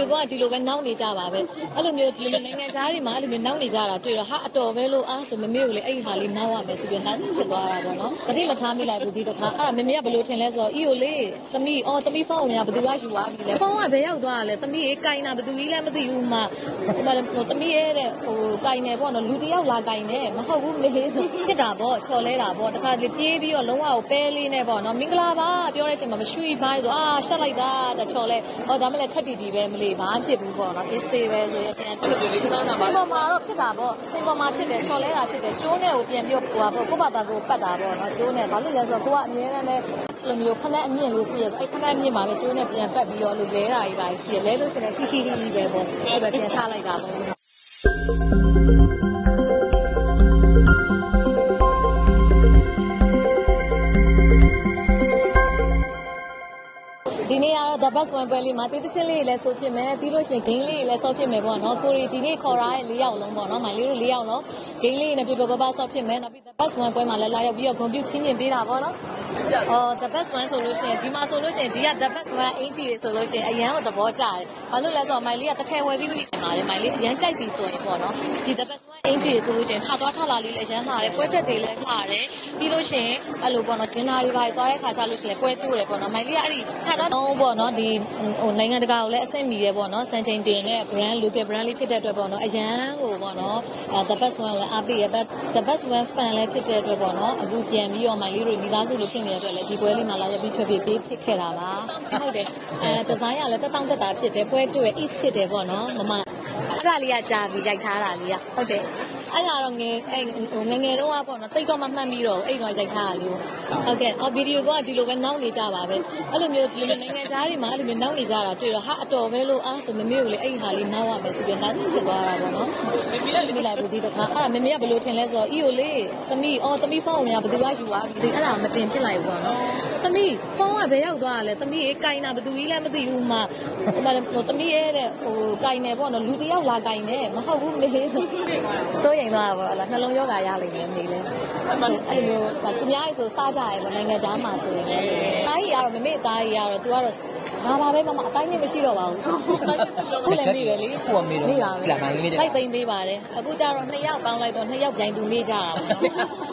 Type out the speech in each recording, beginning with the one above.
ဒီကဒီလိုပဲနောက်နေကြပါပဲအဲ့လိုမျိုးဒီလိုနိုင်ငံသားတွေမှာအဲ့လိုမျိုးနောက်နေကြတာတွေ့တော့ဟာအတော်ပဲလို့အားဆိုမမေကိုလေအဲ့ဒီဟာလေးနောက်ရမယ်ဆိုပြီးနောက်ဖြစ်သွားတာပေါ့နော်တတိမထားမိလိုက်ဘူးဒီတစ်ခါအဲ့ဒါမမေကဘယ်လိုထင်လဲဆိုတော့အီယိုလေးသမီးအော်သမီးဖုန်းကဘယ်သူကယူသွားပြီလဲဖုန်းကဘယ်ရောက်သွားလဲသမီးရေးကင်တာဘယ်သူကြီးလဲမသိဘူးမှဟိုမှာဟိုသမီးရဲ့တဲ့ဟိုကင်နေပေါ့နော်လူတယောက်လာကင်နေမဟုတ်ဘူးမေဆိုဖြစ်တာပေါ့ချော်လဲတာပေါ့တစ်ခါလေပြေးပြီးတော့လုံးဝကိုပဲလေးနဲ့ပေါ့နော်မင်္ဂလာပါပြောတဲ့အချိန်မှာမရွှေပါဆိုအာရှက်လိုက်တာတချော်လဲဟောဒါမှလည်းခက်တီတီပဲမလေးဘာဖြစ်ဘူးပေါ့နော်အေးစေးပဲဆိုရင်ပြန်စင်ပေါ်မှာတော့ဖြစ်တာပေါ့စင်ပေါ်မှာဖြစ်တယ်ချော်လဲတာဖြစ်တယ်ကျိုးနဲ့ကိုပြန်ပြီးဟိုပါပေါ့ကိုယ့်ဘာသာကိုပတ်တာပေါ့နော်ကျိုးနဲ့ဘာလို့လဲဆိုတော့ကိုကအမြဲတမ်းလဲလိုမျိုးဖက်နဲ့အမြင့်လေးစီးရဆိုအဲ့ဖက်နဲ့အမြင့်မှာပဲကျိုးနဲ့ပြန်ပတ်ပြီးတော့လို့လဲတာကြီးပါရှိရလဲလို့ဆိုရင်ခိခိခိခိပဲပေါ့အဲ့ပဲပြန်ချလိုက်တာပေါ့ ဒီနေ့ကတော့ the best one ပွဲလေးမှာတေးသချင်းလေးလည်းဆိုဖြစ်မယ်ပြီးလို့ရှိရင် game လေးလည်းဆော့ဖြစ်မယ်ပေါ့နော်ကိုရီဒီနေ့ခေါ်ထားတဲ့၄ယောက်လုံးပေါ့နော်မိုင်လေးတို့၄ယောက်လုံး game လေးနဲ့ပြပြပပဆော့ဖြစ်မယ်နောက်ပြီး the best one ပွဲမှာလည်းလာရောက်ပြီးတော့ဂုဏ်ပြုချင်းမြင်ပေးတာပေါ့နော်အော် the best one ဆိုလို့ရှိရင်ဒီမှာဆိုလို့ရှိရင်ဒီက the best one အင်ဂျီလေးဆိုလို့ရှိရင်အရန်ကိုသဘောကျတယ်ဘာလို့လဲဆိုတော့မိုင်လေးကတစ်ထည်ဝယ်ပြီးပြီဆိုပါတယ်မိုင်လေးအရန်ကြိုက်ပြီဆိုရင်ပေါ့နော်ဒီ the best one အင်ဂျီလေးဆိုလို့ရှိရင်ထသွားထလာလေးလည်းအရန်မှာတယ်ပွဲချက်တွေလည်းမှာတယ်ပြီးလို့ရှိရင်အဲ့လိုပေါ့နော် dinner တွေပါသွားတဲ့ခါကျလို့ရှိရင်ပွဲတိုးတယ်ပေါ့နော်မိုင်လေးကအဲ့ဒီထသွားတော့ပေါ့နော်ဒီဟိုနိုင်ငံတကာကိုလည်းအဆင့်မီရဲပေါ့နော်စံချိန်တင်တဲ့ brand local brand လေးဖြစ်တဲ့အတွက်ပေါ့နော်အရန်ကိုပေါ့နော်အဲ the best one လည်းအားပေးရ the best one fan လည်းဖြစ်တဲ့အတွက်ပေါ့နော်အခုပြန်ပြီးတော့မိုင်လေးတွေမိသားစုလိုဖြစ်နေတဲ့အတွက်လည်းဒီပွဲလေးမှာလာရပြီးဖြတ်ပြပေးဖြစ်ခဲ့တာပါဟုတ်တယ်အဲဒီဇိုင်းကလည်းတက်တောင့်တက်တာဖြစ်တယ်ပွဲတိုးရဲ့ east ဖြစ်တယ်ပေါ့နော်မမအဲ့ဒါလေးကကြာပြီးရိုက်ထားတာလေးကဟုတ်တယ် အဲ့ဒါတော့ငယ်အဲ့ဟိုငယ်ငယ်တော့ကပေါ့နော်တိတ်တော့မမှတ်မိတော့အဲ့တော့ရိုက်ထားတာလေးဟုတ်ကဲ့အော်ဗီဒီယိုကဒီလိုပဲနောက်နေကြပါပဲအဲ့လိုမျိုးဒီလိုနိုင်ငံသားတွေမှာအဲ့လိုမျိုးနောက်နေကြတာတွေ့တော့ဟာအတော်ပဲလို့အားဆိုမမေကိုလေအဲ့ဒီဟာလေးနောက်ရမယ်ဆိုပြီးနောက်ဖြစ်သွားတာပေါ့နော်မိလိုက်ဘူးဒီတစ်ခါအဲ့ဒါမမေကဘယ်လိုထင်လဲဆိုတော့အီယိုလေးသမီးအော်သမီးဖုန်းကဘယ်သူကယူသွားပြီအဲ့ဒါမတင်ဖြစ်လိုက်ဘူးပေါ့နော်သမီးဖုန်းကဘယ်ရောက်သွားလဲသမီးရေးကင်တာဘယ်သူကြီးလဲမသိဘူးမှဟိုမှာဟိုသမီးရဲ့တဲ့ဟိုကင်နေပေါ့နော်လူတယောက်လာကင်နေမဟုတ်ဘူးမေဆိုစိုးရိမ်သွားတာပေါ့ဟလာနှလုံးရောဂါရလိမ့်မယ်မေလည်းအဲ့လိုမျိုးသူများရေးဆိုစားကြရဲပေါ့နိုင်ငံသားမှာဆိုရင်လည်းသားကြီးကတော့မမေသားကြီးကတော့ तू ကတော့ငါပါပဲမမအတိုင်းနဲ့မရှိတော့ပါဘူးခုလည်းမေးတယ်လေခုကမေးတော့မေးတာပဲလာမိုင်းမေးတယ်လိုက်သိမ့်ပေးပါတယ်အခုကျတော့နှစ်ယောက်ပေါင်းလိုက်တော့နှစ်ယောက်ပြိုင်သူမေးကြတာပေါ့နော်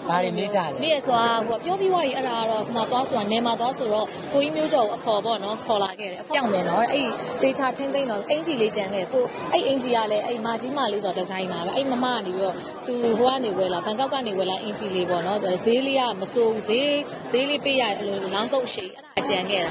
ဘာတွေမေးကြလဲမေးရဆိုတာဟိုပြောပြီးွားကြီးအဲ့ဒါကတော့ဟိုမှာသွားဆိုတာနေမှာသွားဆိုတော့ကိုကြီးမျိုးကျော်ကိုအခေါ်ပေါ့နော်ခေါ်လာခဲ့တယ်အပြောင်းတယ်နော်အဲ့တေချာထင်းသိမ့်တော့အင်ဂျီလေးကြံခဲ့ကိုအဲ့အင်ဂျီကလည်းအဲ့မာကြီးမလေးဆိုတော့ဒီဇိုင်နာပဲအဲ့မမကနေပြီးတော့သူဟိုကနေဝယ်လာဘန်ကောက်ကနေဝယ်လာအင်ဂျီလေးပေါ့နော်သူဈေးလေးကမစိုးဘူးဈေးဈေးလေးပေးရအဲ့လိုလောင်းကုတ်ရှိအဲ့ဒါကြံခဲ့တာ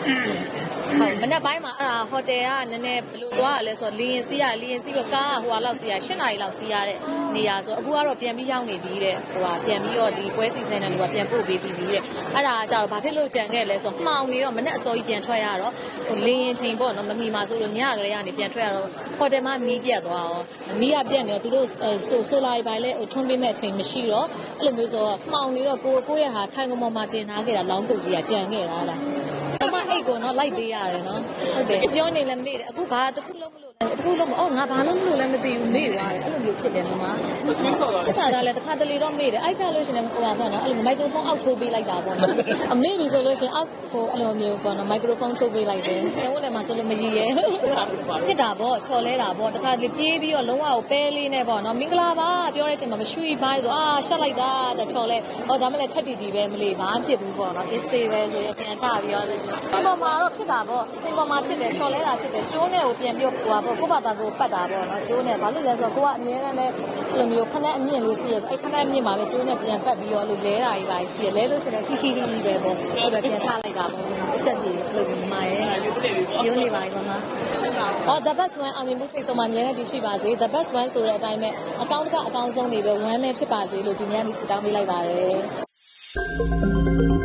ဟုတ်မနေ့ပိုင်းမှာအဲ့ဒါဟိုတယ်ကနည်းနည်းဘယ်လိုသွားရလဲဆိုတော့လီရင်စီးရလီရင်စီးပြီးကားကဟိုဟာလောက်စီးရ၈နာရီလောက်စီးရတဲ့နေရာဆိုအခုကတော့ပြန်ပြီးရောက်နေပြီတဲ့ဟိုဟာပြန်ပြီးတော့ဒီပွဲစီစဉ်တဲ့လူကပြန်ပို့ပေးပြီးပြီတဲ့အဲ့ဒါကကြတော့ဘာဖြစ်လို့ကြံခဲ့လဲဆိုတော့မှောင်နေတော့မနေ့အစောကြီးပြန်ထွက်ရတော့ဟိုလင်းရင်ချိန်ပေါ့နော်မမီမှာဆိုလို့ညကလေးကနေပြန်ထွက်ရတော့ဟိုတယ်မှာမီးပြတ်သွားရောမီးကပြတ်နေတော့သူတို့ဆိုဆိုလာပိုင်းလဲဟိုထွန်းပေးမဲ့အချိန်မရှိတော့အဲ့လိုမျိုးဆိုတော့မှောင်နေတော့ကိုကိုရဲ့ဟာထိုင်ကမော်မှာတင်ထားခဲ့တာလောင်းကုတ်ကြီးကကြံခဲ့တာလားအမအိတ်ကိုနော်လိုက်ပေးရတယ်နော်ဟုတ်တယ်ပြောနေလည်းမေ့တယ်အခုဘာတစ်ခုလုံးမလို့လဲတစ်ခုလုံးမအော်ငါဘာလို့မလို့လဲမသိဘူးမေ့သွားတယ်အဲ့လိုမျိုး ဖြစ်တယ်မမအစားကလည်းတစ်ခါတလေတော့မေ့တယ်အဲ့ကြလို့ရှိရင်ဟိုပါပေါ့နော်အဲ့လိုမိုက်ခရိုဖုန်းအောက်ထိုးပေးလိုက်တာပေါ့နော်အမေ့ပြီဆိုလို့ရှိရင်အောက်ဟိုအဲ့လိုမျိုးပေါ့နော်မိုက်ခရိုဖုန်းထိုးပေးလိုက်တယ်တော့လည်းမဆိုလို့မရည်ရဲဖြစ်တာပေါ့ချော်လဲတာပေါ့တစ်ခါလေပြေးပြီးတော့လုံးဝကိုပဲလေးနဲ့ပေါ့နော်မင်္ဂလာပါပြောတဲ့အချိန်မှာမရွှေပါဆိုအာရှက်လိုက်တာတချော်လဲဟောဒါမှလည်းခက်တီတီပဲမလေးဘာဖြစ်ဘူးပေါ့နော်အေးစေးပဲဆိုရင်ပြန်ထပြီးတော့စင်ပေါ်မှာတော့ဖြစ်တာပေါ့စင်ပေါ်မှာဖြစ်တယ်ချော်လဲတာဖြစ်တယ်ကျိုးနဲ့ကိုပြန်ပြီးဟိုပါပေါ့ကိုယ့်ဘာသာကိုပတ်တာပေါ့နော်ကျိုးနဲ့ဘာလို့လဲဆိုတော့ကိုကအမြဲတမ်းလဲအဲ့လိုမျိုးဖက်နဲ့အမြင့်လေးစီးရဆိုအဲ့ဖက်နဲ့အမြင့်မှာပဲကျိုးနဲ့ပြန်ပတ်ပြီးတော့လို့လဲတာကြီးပါရှိရလဲလို့ဆိုတော့ခိခိခိခိပဲပေါ့ဟုတ်တယ်ပြန်ထလိုက်တာပေါ့အချက်ကြီးအဲ့လိုမျိုးမှာရဲရုံးနေပါပြီပေါ့နော်အော် the best one အောင်မြင်မှုထိတ်ဆုံးမှာအမြဲတမ်းတည်ရှိပါစေ the best one ဆိုတဲ့အတိုင်းပဲအကောင့်တကအကောင့်ဆုံးတွေပဲ one ပဲဖြစ်ပါစေလို့ဒီနေ့ကနေစတောင်းပေးလိုက်ပါတယ်